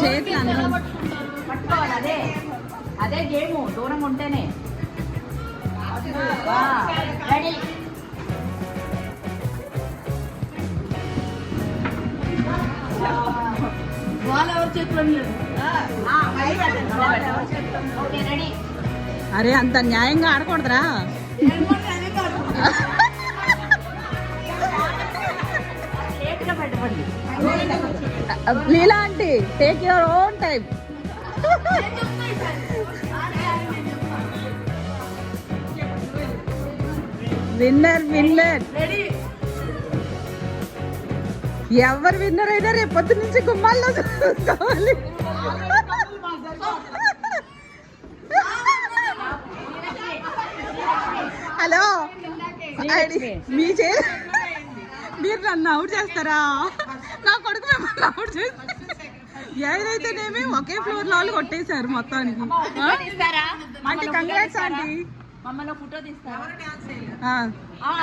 చేతులు అదే అదే గేమ్ దూరం ఉంటేనే అరే అంత న్యాయంగా ఆడకూడదురా. Leela aunty take your own time winner winner. ఎవరు విన్నర్ అయినా రేపు పొద్దు నుంచి గుమ్మాల్లో చూసుకోవాలి. హలో మీ చే మీరు నన్ను అవుట్ చేస్తారా? నా కొడుకు మిమ్మల్ని అవుట్ చేస్తారు ఏదైతేనేమి ఒకే ఫ్లోర్లో వాళ్ళు కొట్టేశారు మొత్తానికి. అంటే కంగ్రాట్స్ ఆంటీ. మమ్మల్ని ఫోటో ఆ,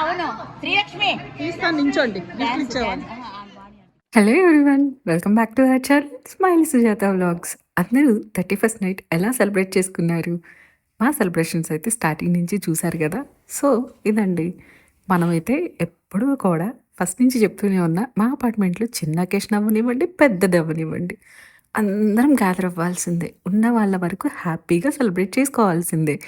అవును. శ్రీలక్ష్మి తీస్తాను నించోండి. ఇచ్చేవాళ్ళు. Hello everyone welcome back to our channel smile Sujatha vlogs అందరూ థర్టీ ఫస్ట్ నైట్ ఎలా సెలబ్రేట్ చేసుకున్నారు? మా సెలబ్రేషన్స్ అయితే స్టార్టింగ్ నుంచి చూశారు కదా. సో ఇదండి. మనమైతే ఎప్పుడూ కూడా ఫస్ట్ నుంచి చెప్తూనే ఉన్న మా అపార్ట్మెంట్లో చిన్న అకేషన్ అవ్వనివ్వండి పెద్దది అవ్వనివ్వండి అందరం గ్యాదర్ అవ్వాల్సిందే. ఉన్న వాళ్ళ వరకు హ్యాపీగా సెలబ్రేట్ చేసుకోవాల్సిందే.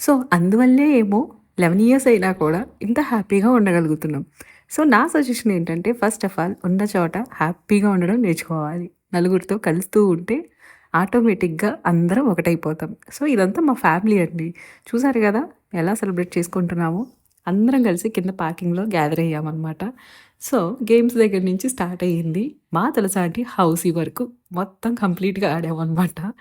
సో అందువల్లే ఏమో లెవెన్ ఇయర్స్ అయినా కూడా ఇంత హ్యాపీగా ఉండగలుగుతున్నాం. సో నా సజెషన్ ఏంటంటే ఫస్ట్ ఆఫ్ ఆల్ ఉన్న చోట హ్యాపీగా ఉండడం నేర్చుకోవాలి. నలుగురితో కలుస్తూ ఉంటే ఆటోమేటిక్గా అందరం ఒకటైపోతాం. సో ఇదంతా మా ఫ్యామిలీ అండి. చూసారు కదా ఎలా సెలబ్రేట్ చేసుకుంటున్నామో? అందరం కలిసి కింద పార్కింగ్లో గ్యాదర్ అయ్యామన్నమాట. సో గేమ్స్ దగ్గర నుంచి స్టార్ట్ అయ్యింది. మా తలసాటి హౌసీ వరకు మొత్తం కంప్లీట్గా ఆడామన్నమాట.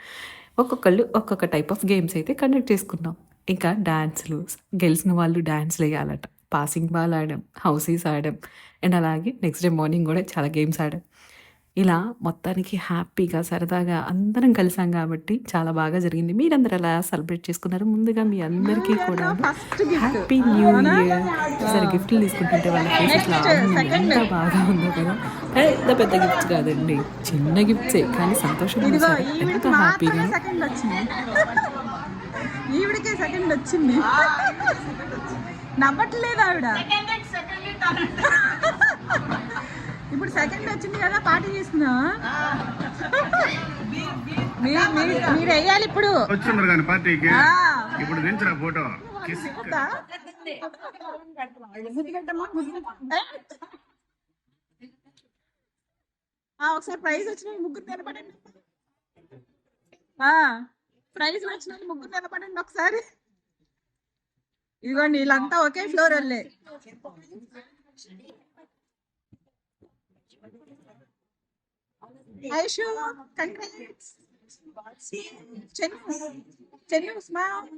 ఒక్కొక్కళ్ళు ఒక్కొక్క టైప్ ఆఫ్ గేమ్స్ అయితే కండక్ట్ చేసుకున్నాం. ఇంకా డ్యాన్స్లు గెలిచిన వాళ్ళు డ్యాన్స్లు వేయాలట. పాసింగ్ బాల్ ఆడాం హౌసీస్ ఆడాం అండ్ అలాగే నెక్స్ట్ డే మార్నింగ్ కూడా చాలా గేమ్స్ ఆడాం ఇలా మొత్తానికి హ్యాపీగా సరదాగా అందరం కలిసాం కాబట్టి చాలా బాగా జరిగింది. మీరందరూ ఎలా సెలబ్రేట్ చేసుకున్నారు ముందుగా మీ అందరికీ కూడా first gift happy new year సరే గిఫ్ట్లు తీసుకుంటుంటే వాళ్ళ ఫేసెస్ ఎంత బాగా ఉందో కదా. పెద్ద పెద్ద గిఫ్ట్స్ కాదండి. చిన్న గిఫ్ట్సే కానీ సంతోషం? ఎంత హ్యాపీగా ఈవిడికే సెకండ్ వచ్చింది. నవ్వట్లేదు ఆవిడ. ఇప్పుడు సెకండ్ వచ్చింది కదా పార్టీ చేస్తున్నా మీరు వేయాలి ఇప్పుడు. వచ్చిండ్రు కానీ పార్టీకి. ఆ. ఇప్పుడు దించరా ఫోటో. ఒకసారి ప్రైజ్ వచ్చిన ముగ్గురు నిలబడండి. ప్రైజ్ వచ్చిన ముగ్గురు నిలబడండి ఒకసారి. ఇదిగోండి వీళ్ళంతా ఒకే ఫ్లోర్ వాళ్ళే ఐషు కంగ్రాట్స్ చెన్ను చెన్ను స్మైల్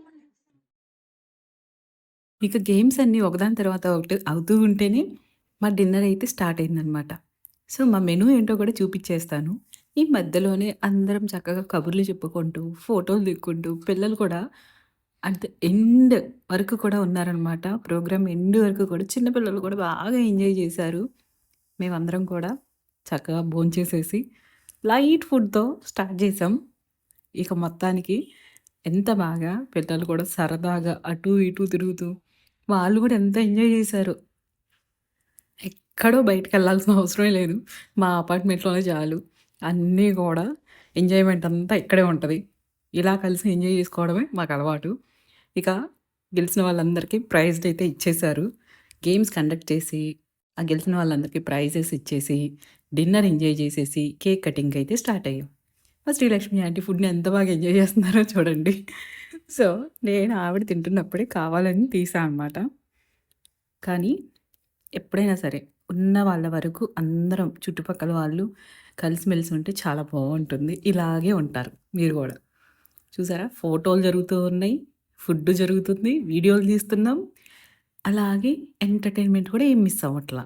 ఇక గేమ్స్ అన్నీ ఒకదాని తర్వాత ఒకటి అవుతూ ఉంటేనే మా డిన్నర్ అయితే స్టార్ట్ అయిందనమాట సో మా మెనూ ఏంటో కూడా చూపించేస్తాను ఈ మధ్యలోనే అందరం చక్కగా కబుర్లు చెప్పుకుంటూ ఫోటోలు దిక్కుంటూ పిల్లలు కూడా అంత ఎండ్ వరకు కూడా ఉన్నారనమాట. ప్రోగ్రామ్ ఎండ్ వరకు కూడా చిన్నపిల్లలు కూడా బాగా ఎంజాయ్ చేశారు. మేమందరం కూడా చక్కగా భోంచేసేసి లైట్ ఫుడ్తో స్టార్ట్ చేసాం ఇక మొత్తానికి ఎంత బాగా పిల్లలు కూడా సరదాగా అటు ఇటు తిరుగుతూ వాళ్ళు కూడా ఎంత ఎంజాయ్ చేశారు. ఎక్కడో బయటకు వెళ్ళాల్సిన అవసరమే లేదు. మా అపార్ట్మెంట్లోనే చాలు. అన్నీ కూడా ఎంజాయ్మెంట్ అంతా ఇక్కడే ఉంటుంది. ఇలా కలిసి ఎంజాయ్ చేసుకోవడమే మాకు అలవాటు. ఇక గెలిచిన వాళ్ళందరికీ ప్రైజ్ అయితే ఇచ్చేశారు. గేమ్స్ కండక్ట్ చేసి ఆ గెలిచిన వాళ్ళందరికీ ప్రైజెస్ ఇచ్చేసి డిన్నర్ ఎంజాయ్ చేసేసి కేక్ కటింగ్ అయితే స్టార్ట్ అయ్యాం. మా శ్రీలక్ష్మి ఆంటీ ఫుడ్ని ఎంత బాగా ఎంజాయ్ చేస్తున్నారో చూడండి. సో నేను ఆవిడ తింటున్నప్పుడే కావాలని తీసా అనమాట కానీ ఎప్పుడైనా సరే ఉన్న వాళ్ళ వరకు అందరం చుట్టుపక్కల వాళ్ళు కలిసిమెలిసి ఉంటే చాలా బాగుంటుంది. ఇలాగే ఉంటారు. మీరు కూడా. చూసారా? ఫోటోలు జరుగుతూ ఉన్నాయి. ఫుడ్ జరుగుతుంది వీడియోలు తీస్తున్నాం. అలాగే ఎంటర్టైన్మెంట్ కూడా ఏం మిస్ అవ్వట్లా.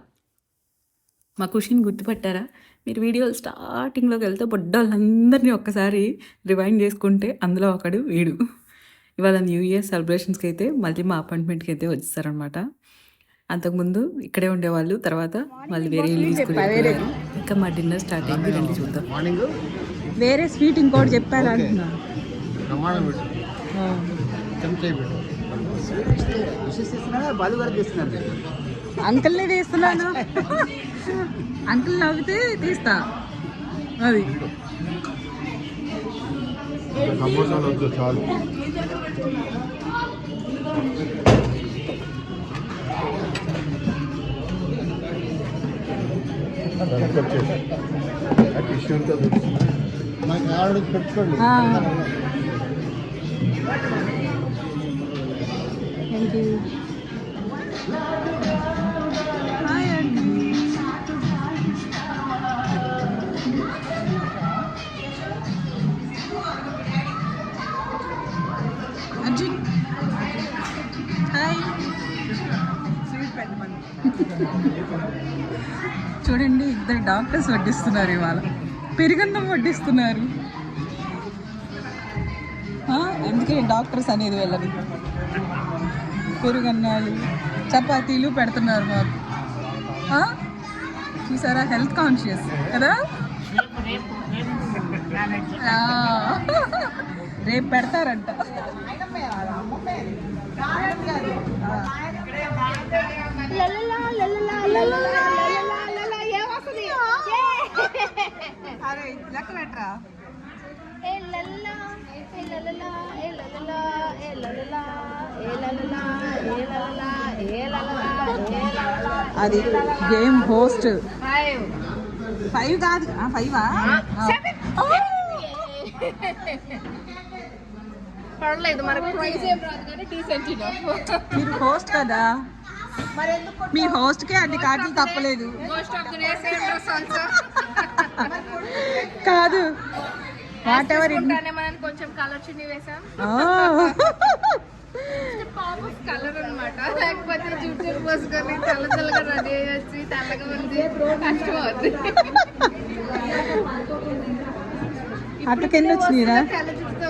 మా ఖుషిని గుర్తుపట్టారా? మీరు వీడియోలు స్టార్టింగ్లోకి వెళ్తే బొడ్డోళ్ళందరినీ ఒక్కసారి రివైండ్ చేసుకుంటే అందులో ఒకడు వీడు. ఇవాళ న్యూ ఇయర్ సెలబ్రేషన్స్కి అయితే మళ్ళీ మా అపాయింట్మెంట్కి అయితే వచ్చేసారనమాట అంతకుముందు ఇక్కడే ఉండేవాళ్ళు తర్వాత మళ్ళీ వేరే ఇల్లు. ఇంకా మా డిన్నర్ స్టార్ట్ అయింది రండి చూద్దాం. వేరే స్వీట్ ఇంకోటి చెప్పారు అంటున్నా. అంకుల్ని తీస్తున్నాను. అంకుల్ నవ్వితే తీస్తా. అది. చాలు. పెట్టుకోండి. అర్జున్. హాయ్. చూడండి ఇద్దరు డాక్టర్స్ వడ్డిస్తున్నారు ఇవాళ. పెరుగన్నం వడ్డిస్తున్నారు. అందుకే డాక్టర్స్ అనేది వెళ్ళదు పెరుగన్నాలు చపాతీలు పెడుతున్నారు మాకు. చూసారా? హెల్త్ కాన్షియస్ కదా? రేపు పెడతారంట. అరే లెక్క పెట్టరా? అది గేమ్ హోస్ట్. ఫైవ్ కాదు. ఫైవా పర్లేదు మనకు ప్రైజ్ ఏం రాదు కానీ డీసెంట్ మీరు హోస్ట్ కదా? మీ హోస్ట్ కే అన్ని కార్డులు తప్పలేదు. కాదు. వాట్ ఎవర్ కొంచెం కలర్ చున్నీ వేసాం పాప్ ఆఫ్ కలర్ అన్నమాట. లేకపోతే జుట్టు పోసుకొని తెల్ల తెల్లగా రెడీ అయ్యొచ్చి తెల్లగా ఉంది. కష్టం అవుతుంది కింద వచ్చినాయిరా తెల్ల జుట్టుతో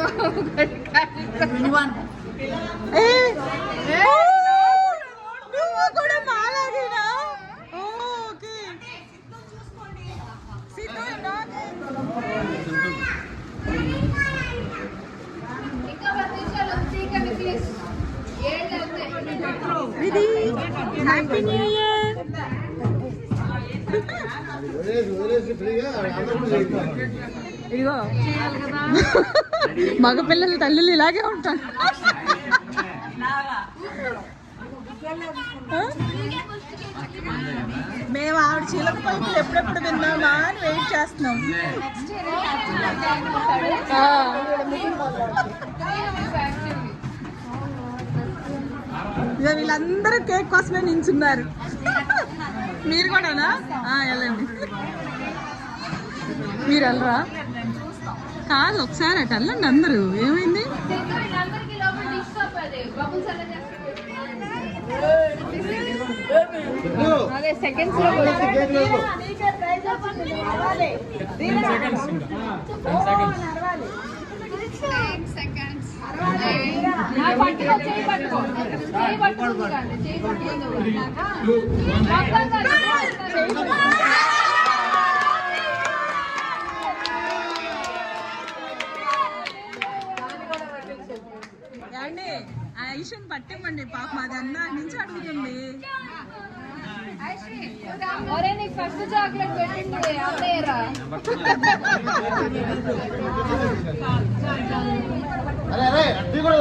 ఇదిగో. మగపిల్లల తల్లులు ఇలాగే ఉంటారు. ఆ? మేము ఆవిడ చిలక పలుకులు ఎప్పుడెప్పుడు విన్నామా అని వెయిట్ చేస్తున్నాం. ఇక వీళ్ళందరూ కేక్ కోసమే నించున్నారు. మీరు కూడానా? ఆ, వెళ్ళండి. మీరు వెళ్ళరా? కాదు ఒకసారి అటు వెళ్ళండి అందరూ. ఏమైంది? వీళ్ళందరికీ లోపల డిష్ కప్ అది బబుల్స్ అలా చేస్తారు అదే సెకండ్స్లో సెకండ్స్ పట్టుకో ఆ ఐషన్ పట్టివ్వండి పాప అది అన్నా నుంచి అడుగుతుంది. ఒరే నీకు ఫస్ట్ చాక్లెట్ పెట్టింది అమ్మేరా. అరే అరే అట్టి కూడా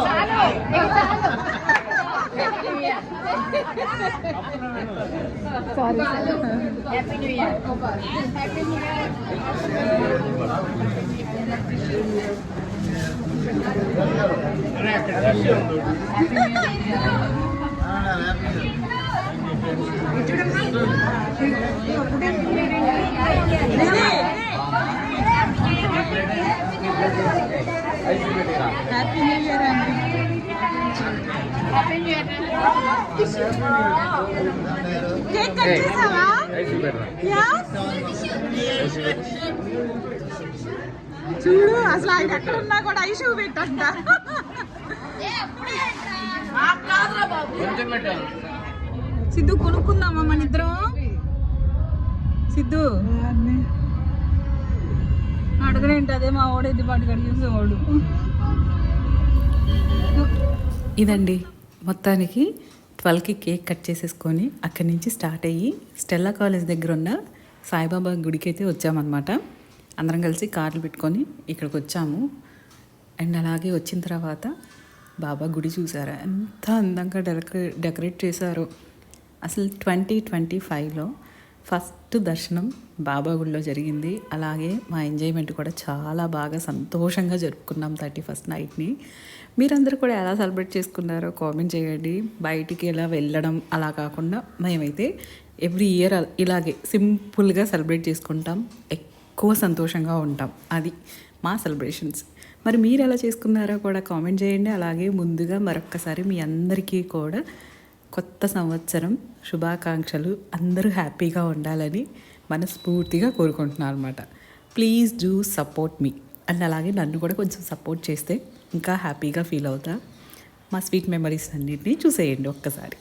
happy new year happy new year happy new year అండి happy new year cake cut చేసావా యా చూడు అసలు ఆయన ఎక్కడ ఉన్నా కూడా షూ పెట్టంట సిద్ధు కొనుక్కుందామా మన ఇద్దరం? సిద్ధు. అడగనేంటి అదే మా వాడు ఇది పాటు చూసేవాడు ఇదండి మొత్తానికి ట్వెల్వ్కి కేక్ కట్ చేసేసుకొని అక్కడి నుంచి స్టార్ట్ అయ్యి స్టెల్లా కాలేజ్ దగ్గర ఉన్న సాయిబాబా గుడికి అయితే వచ్చామన్నమాట. అందరం కలిసి కార్లు పెట్టుకొని ఇక్కడికి వచ్చాము. అండ్ అలాగే వచ్చిన తర్వాత బాబా గుడి చూసారా? ఎంత అందంగా డెకరే డెకరేట్ చేశారో. అసలు ట్వంటీ ట్వంటీ ఫైవ్లో ఫస్ట్ దర్శనం బాబా గుడిలో జరిగింది. అలాగే మా ఎంజాయ్మెంట్ కూడా చాలా బాగా సంతోషంగా జరుపుకున్నాం థర్టీ ఫస్ట్ నైట్ని. మీరందరూ కూడా ఎలా సెలబ్రేట్ చేసుకున్నారో కామెంట్ చేయండి. బయటికి ఎలా వెళ్ళడం అలా కాకుండా మేమైతే ఎవ్రీ ఇయర్ ఇలాగే సింపుల్గా సెలబ్రేట్ చేసుకుంటాం. ఎక్కువ సంతోషంగా ఉంటాం. అది మా సెలబ్రేషన్స్. మరి మీరు ఎలా చేసుకున్నారో కూడా కామెంట్ చేయండి. అలాగే ముందుగా మరొక్కసారి మీ అందరికీ కూడా కొత్త సంవత్సరం శుభాకాంక్షలు. అందరూ హ్యాపీగా ఉండాలని మనస్ఫూర్తిగా కోరుకుంటున్నాను అనమాట please do support me. And అలాగే నన్ను కూడా కొంచెం సపోర్ట్ చేస్తే ఇంకా హ్యాపీగా ఫీల్ అవుతా. మా స్వీట్ మెమరీస్ అన్నింటినీ చూసేయండి ఒక్కసారి.